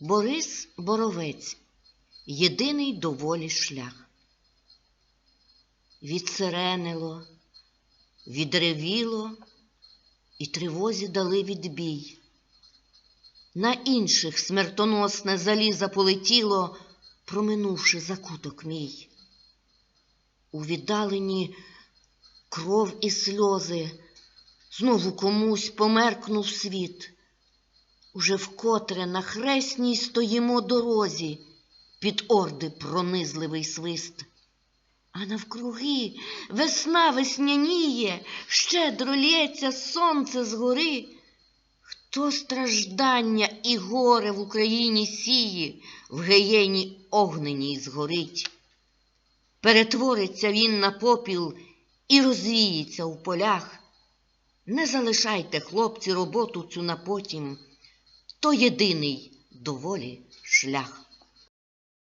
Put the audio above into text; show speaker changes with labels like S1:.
S1: Борис Боровець єдиний доволі шлях. Відсиренило, відревіло, і тривозі дали відбій. На інших смертоносне заліза полетіло, проминувши закуток мій. У віддалені кров і сльози, знову комусь померкнув світ. Уже вкотре на хресній стоїмо дорозі, під орди пронизливий свист. А навкруги весна весняніє, щедро лється сонце згори. Хто страждання і горе в Україні сіє, в геєні огненій згорить. Перетвориться він на попіл і розвіється у полях. Не залишайте, хлопці, роботу цю на потім, то єдиний доволі шлях.